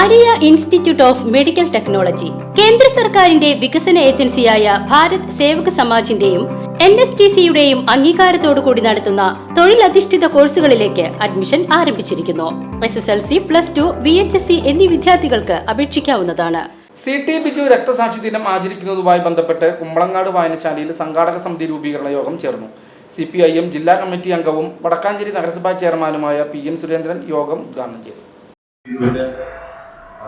Maria institute of medical technology. കേന്ദ്ര സർക്കാരിന്റെ വികസന ഏജൻസിയായ ഭാരത് സേവക സമാജിന്റെയും എൻ എസ് ടി സിയുടെയും അംഗീകാരത്തോടു കൂടി നടത്തുന്ന തൊഴിലധിഷ്ഠിത കോഴ്സുകളിലേക്ക് അഡ്മിഷൻ ആരംഭിച്ചിരിക്കുന്നു. S S L C plus two V H S C എന്നീ വിദ്യാർത്ഥികൾക്ക് അപേക്ഷിക്കാവുന്നതാണ്. സി ടി ബിജു രക്തസാക്ഷി ദിനം ആചരിക്കുന്നതുമായി ബന്ധപ്പെട്ട് കുമ്പളങ്ങാട് വായനശാലയിൽ സംഘാടക സമിതി രൂപീകരണ യോഗം ചേർന്നു. സി പി ഐ എം ജില്ലാ കമ്മിറ്റി അംഗവും വടക്കാഞ്ചേരി നഗരസഭാ ചെയർമാനുമായ പി എൻ സുരേന്ദ്രൻ യോഗം ഉദ്ഘാടനം ചെയ്തു.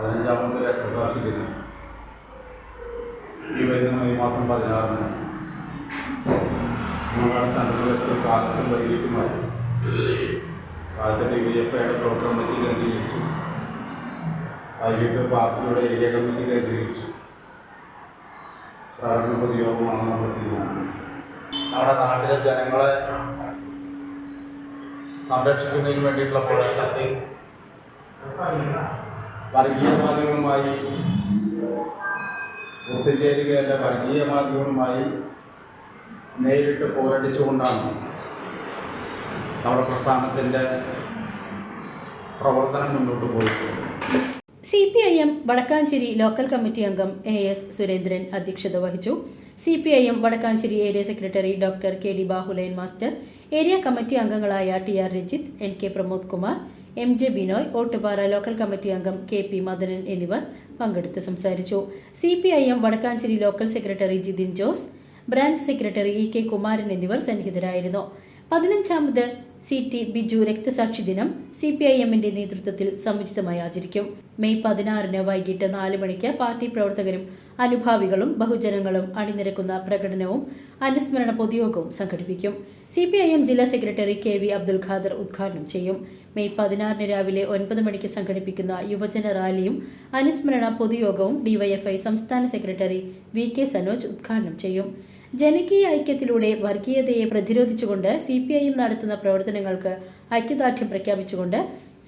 പതിനഞ്ചാമത്തെ പ്രകാശ ദിനം ഈ വരുന്ന മെയ് മാസം പതിനാറിന് നമ്മളാണ് സെൻട്രൽ വെച്ച് കാലത്തും വൈകിട്ടുമായി കാലത്തെ വൈ എഫ് ഐയുടെ ബ്ലോക്ക് കമ്മിറ്റി കേന്ദ്രീകരിച്ചു വൈകിട്ട് പാർട്ടിയുടെ ഏരിയ കമ്മിറ്റി കേന്ദ്രീകരിച്ചു പ്രകടന പൊതുയോഗമാണ് നമ്മൾ തീരുമാനം നമ്മുടെ നാട്ടിലെ ജനങ്ങളെ സംരക്ഷിക്കുന്നതിന് വേണ്ടിയിട്ടുള്ള പോരാട്ടത്തിൽ വർഗീയവാദികളുമായി ഒത്തുചേരുകയല്ല വർഗീയവാദികളുമായി നേരിട്ട് പോരടിച്ചുകൊണ്ടാണ് നമ്മുടെ പ്രസ്ഥാനത്തിന്റെ പ്രവർത്തനം മുന്നോട്ട് പോയിട്ടുള്ളത്. C P I M Vadakkanchery local committee അംഗം എ എസ് സുരേന്ദ്രൻ അധ്യക്ഷത വഹിച്ചു. C P I M Vadakkanchery area secretary doctor K D Bahulayan master area committee അംഗങ്ങളായ T R Ranjith N K Pramod Kumar M J Binoy Ottupara local committee അംഗം K P Madanan എന്നിവർ പങ്കെടുത്ത് സംസാരിച്ചു. C P I M Vadakkanchery local secretary Jithin Jose branch secretary E K Kumaran എന്നിവർ സന്നിഹിതരായിരുന്നു. പതിനഞ്ചാമത് C T Biju രക്തസാക്ഷി ദിനം C P I എമ്മിന്റെ നേതൃത്വത്തിൽ സമുചിതമായി ആചരിക്കും. മെയ് പതിനാറിന് വൈകിട്ട് നാല് മണിക്ക് പാർട്ടി പ്രവർത്തകരും അനുഭാവികളും ബഹുജനങ്ങളും അണിനിരക്കുന്ന പ്രകടനവും അനുസ്മരണ പൊതുയോഗവും സംഘടിപ്പിക്കും. സി പി ഐ എം ജില്ലാ secretary K V Abdul Khader ഉദ്ഘാടനം ചെയ്യും. മെയ് പതിനാറിന് രാവിലെ ഒൻപത് മണിക്ക് സംഘടിപ്പിക്കുന്ന യുവജന റാലിയും അനുസ്മരണ പൊതുയോഗവും ഡിവൈഎഫ്ഐ സംസ്ഥാന സെക്രട്ടറി വി കെ സനോജ് ഉദ്ഘാടനം ചെയ്യും. ജനകീയ ഐക്യത്തിലൂടെ വർഗീയതയെ പ്രതിരോധിച്ചുകൊണ്ട് സി പി ഐ എം നടത്തുന്ന പ്രവർത്തനങ്ങൾക്ക് ഐക്യദാർഢ്യം പ്രഖ്യാപിച്ചുകൊണ്ട്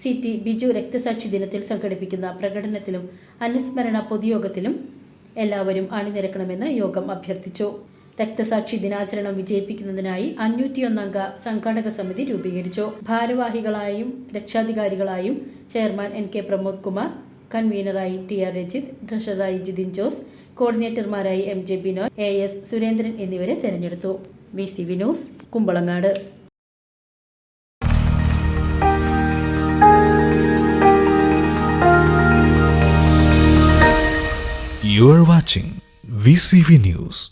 സി ടി ബിജു രക്തസാക്ഷി ദിനത്തിൽ സംഘടിപ്പിക്കുന്ന പ്രകടനത്തിലും അനുസ്മരണ പൊതുയോഗത്തിലും എല്ലാവരും അണിനിരക്കണമെന്ന് യോഗം അഭ്യർത്ഥിച്ചു. രക്തസാക്ഷി ദിനാചരണം വിജയിപ്പിക്കുന്നതിനായി അഞ്ഞൂറ്റിയൊന്നംഗ സംഘാടക സമിതി രൂപീകരിച്ചു. ഭാരവാഹികളായും രക്ഷാധികാരികളായും chairman N K Pramod Kumar കൺവീനറായി T R Rajith ട്രഷററായി Jithin Jose കോർഡിനേറ്റർമാരായി M J Binoy A S Surendran എന്നിവരെ തെരഞ്ഞെടുത്തു V C V news Kumbalangad You are watching VCV News.